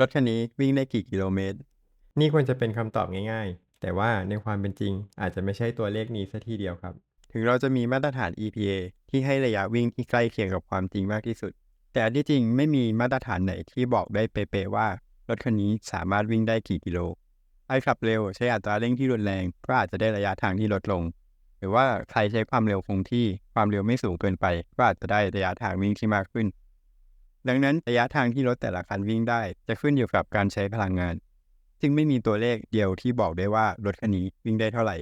รถคันนี้วิ่งได้กี่กิโลเมตร นี่ควรจะเป็นคำตอบง่าย ๆ แต่ว่าในความเป็นจริงอาจจะไม่ใช่ตัวเลขนี้ซะทีเดียวครับ ถึงเราจะมีมาตรฐาน EPA ที่ให้ระยะวิ่งที่ใกล้เคียงกับความจริงมากที่สุด แต่อันที่จริงไม่มีมาตรฐานไหนที่บอกได้เป๊ะๆว่ารถคันนี้สามารถวิ่งได้กี่กิโลใครขับเร็วใช้อัตราเร่งที่รุนแรงก็อาจจะได้ระยะทางที่ลดลง หรือว่าใครใช้ความเร็วคงที่ความเร็วไม่สูงเกินไป ก็อาจจะได้ระยะทางวิ่งที่มากขึ้น ดังนั้นระยะทางที่รถแต่ละคันวิ่งได้ จะขึ้นอยู่กับการใช้พลังงานจึงไม่มีตัวเลขเดียวที่บอกได้ว่ารถคันนี้วิ่งได้เท่าไหร่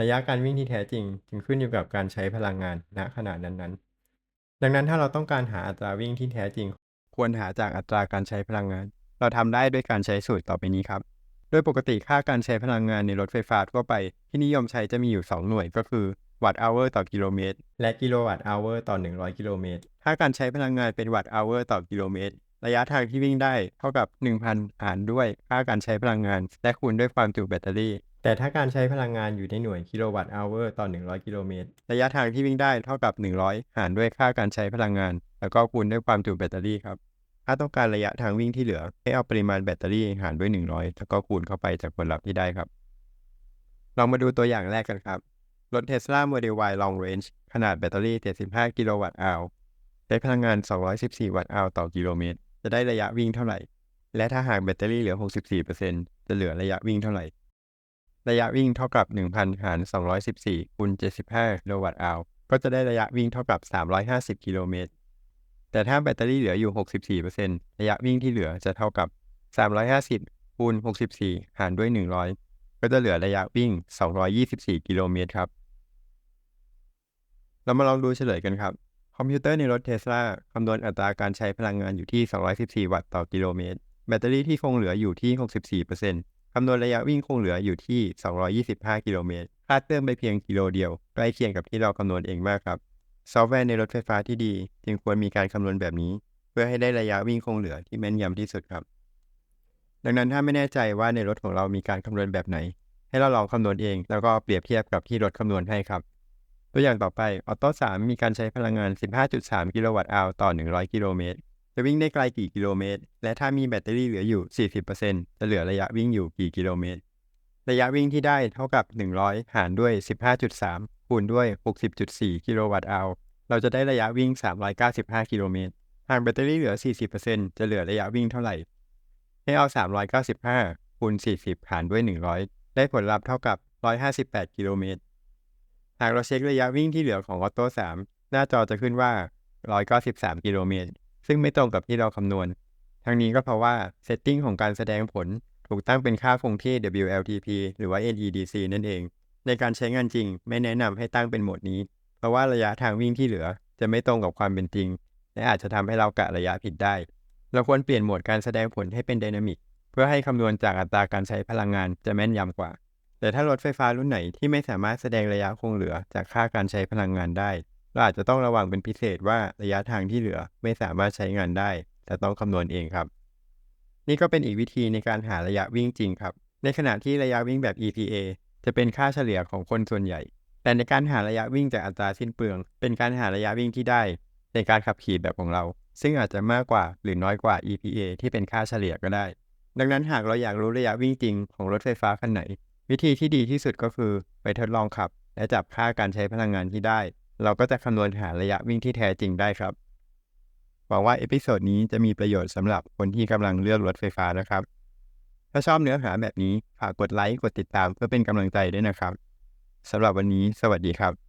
ระยะการวิ่งที่แท้จริง จึงขึ้นอยู่กับการใช้พลังงานณขณะนั้นๆ ดังนั้นถ้าเราต้องการหาอัตราวิ่งที่แท้จริง ควรหาจากอัตราการใช้พลังงาน เราทำได้ด้วยการใช้สูตรต่อไปนี้ครับ โดยปกติค่าการใช้พลังงานในรถไฟฟ้าทั่วไป ที่นิยมใช้จะมีอยู่ 2 หน่วยก็คือ วัตต์ hour ต่อกิโลเมตร และกิโลวัตต์ hour ต่อ 100 กิโลเมตรค่าการใช้พลังงานเป็นวัตต์ hour ต่อกิโลเมตร ระยะทางที่วิ่งได้เท่ากับ 1,000 หารด้วยค่าการใช้พลังงาน และคูณด้วยความจุแบตเตอรี่ แต่ถ้าการใช้พลังงานอยู่ในหน่วยกิโลวัตต์ hour ต่อ 100 กิโลเมตร ระยะทางที่วิ่งได้เท่ากับ 100 หารด้วยค่าการใช้พลังงาน แล้วก็คูณด้วยความจุแบตเตอรี่ครับ ถ้าต้องการระยะทางวิ่งที่เหลือ ให้เอาปริมาณแบตเตอรี่หารด้วย 100 แล้วก็คูณเข้าไปจากผลลัพธ์ที่ได้ครับ ลองมาดูตัวอย่างแรกกันครับ รถ Tesla Model Y Long Range ขนาดแบตเตอรี่ 75 กิโลวัตต์อาวใช้พลังงาน 214 วัตต์อาวต่อกิโลเมตร จะได้ระยะวิ่งเท่าไหร่ และถ้าหากแบตเตอรี่เหลือ 64%จะเหลือระยะวิ่งเท่าไหร่ ระยะวิ่งเท่ากับ 1,000 หาร 214คูณ75 กิโลวัตต์อาวก็จะได้ระยะวิ่งเท่ากับ 350 กิโลเมตร แต่ถ้าแบตเตอรี่เหลืออยู่ 64%ระยะวิ่งที่เหลือจะเท่ากับ 350คูณ64 หารด้วย 100 ก็จะเหลือระยะวิ่ง 224 กิโลเมตรครับ เรามาลองดูเฉลยกันครับ คอมพิวเตอร์ในรถเทสลาคำนวณอัตราการใช้พลังงานอยู่ที่ 214 วัตต์ต่อกิโลเมตร แบตเตอรี่ที่คงเหลืออยู่ที่ 64%คำนวณระยะวิ่งคงเหลืออยู่ที่ 225 กิโลเมตรคาดเติมไปเพียงกิโลเดียว ใกล้เคียงกับที่เราคำนวณเองมากครับ ซอฟต์แวร์ในรถไฟฟ้าที่ดี จึงควรมีการคำนวณแบบนี้ เพื่อให้ได้ระยะวิ่งคงเหลือที่แม่นยำที่สุดครับ ดังนั้นถ้าไม่แน่ใจว่าในรถของเรามีการคำนวณแบบไหน ให้เราลองคำนวณเอง แล้วก็เปรียบเทียบกับที่รถคำนวณให้ครับ ตัวอย่างต่อไป ออโต้3มีการใช้พลังงาน 15.3 กิโลวัตต์อาวต่อ 100 กิโลเมตร จะวิ่งได้ไกลกี่กิโลเมตร และถ้ามีแบตเตอรี่เหลืออยู่ 40%จะเหลือระยะวิ่งอยู่กี่กิโลเมตร ระยะวิ่งที่ได้เท่ากับ 100 หารด้วย 15.3 คูณด้วย 60.4 กิโลวัตต์อาวเราจะได้ระยะวิ่ง 395 กิโลเมตร หากแบตเตอรี่เหลือ 40%จะเหลือระยะวิ่งเท่าไหร่ ให้เอา 395 คูณ 40 หารด้วย 100 ได้ผลลัพธ์เท่ากับ 158 กิโลเมตร หากเราเช็คระยะวิ่งที่เหลือของออโต้3หน้าจอจะขึ้นว่า 193 กิโลเมตร ซึ่งไม่ตรงกับที่เราคำนวณ ทั้งนี้ก็เพราะว่าเซตติ้งของการแสดงผลถูกตั้งเป็นค่าคงที่ WLTP หรือว่า NEDC นั่นเอง ในการใช้งานจริง ไม่แนะนำให้ตั้งเป็นโหมดนี้ เพราะว่าระยะทางวิ่งที่เหลือจะไม่ตรงกับความเป็นจริง และอาจจะทำให้เรากะระยะผิดได้ เราควรเปลี่ยนโหมดการแสดงผลให้เป็นไดนามิกเพื่อให้คำนวณจากอัตราการใช้พลังงานจะแม่นยำกว่า แต่ถ้ารถไฟฟ้ารุ่นไหนที่ไม่สามารถแสดงระยะคงเหลือจากค่าการใช้พลังงานได้ เราอาจจะต้องระวังเป็นพิเศษว่าระยะทางที่เหลือไม่สามารถใช้งานได้ แต่ต้องคำนวณเองครับ นี่ก็เป็นอีกวิธีในการหาระยะวิ่งจริงครับ ในขณะที่ระยะวิ่งแบบ EPA จะเป็นค่าเฉลี่ยของคนส่วนใหญ่ แต่ในการหาระยะวิ่งจากอัตราสิ้นเปลือง เป็นการหาระยะวิ่งที่ได้ ในการขับขี่แบบของเรา ซึ่งอาจจะมากกว่าหรือน้อยกว่า EPA ที่เป็นค่าเฉลี่ยก็ได้ ดังนั้นหากเราอยากรู้ระยะวิ่งจริงของรถไฟฟ้าคันไหน วิธีที่ดีที่สุดก็คือไปทดลองขับ และจับค่าการใช้พลังงานที่ได้ เราก็จะคำนวณหาระยะวิ่งที่แท้จริงได้ครับหวังว่าเอพิโซดนี้จะมีประโยชน์สำหรับคนที่กำลังเลือกรถไฟฟ้านะครับ ถ้าชอบเนื้อหาแบบนี้ฝากกดไลค์กดติดตามเพื่อเป็นกำลังใจด้วยนะครับสำหรับวันนี้ สวัสดีครับ